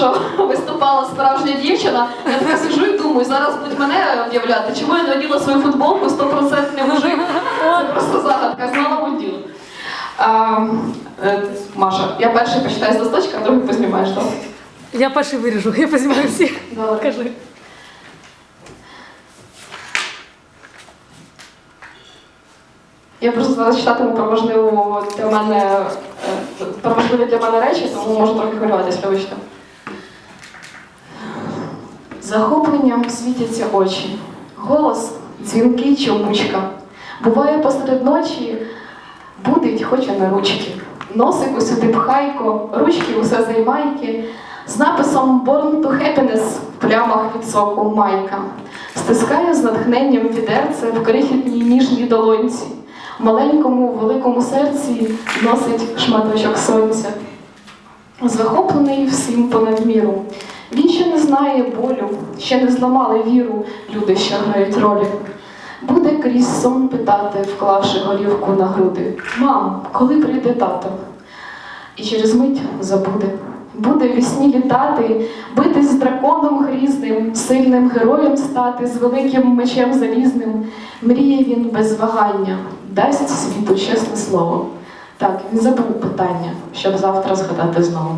що виступала справжня дівчина. Я така сижу і думаю, зараз будуть мене об'являти, чому я не оділа свою футболку 100% мужик. Це просто загадка, знала б діло. Е, Маша, я перший почитаю з листочка, а другий познімаєш, так? Я перший виріжу, я познімаю всі. Добре. Кажи. Я просто зараз читатиму про важливу для мене е, про важливі для мене речі, тому можу трохи хвилюватись, вибачте. Захопленням світяться очі. Голос дзвінкий чомучка. Буває посеред ночі, будить, хоче на ручки. Носик усюди пхайко, ручки усе займайки, з написом Born to Happiness в плямах від соку майка. Стискає з натхненням відерце в крихітній ніжній долонці. Маленькому великому серці носить шматочок сонця. Захоплений всім понад міру. Він ще не знає болю, ще не зламали віру, люди, що грають ролі. Буде крізь сон питати, вклавши голівку на груди. Мам, коли прийде тато? І через мить забуде. Буде в вісні літати, битись з драконом грізним, сильним героєм стати, з великим мечем залізним. Мріє він без вагання, дасть світу чесне слово. Так, він забув питання, щоб завтра згадати знову.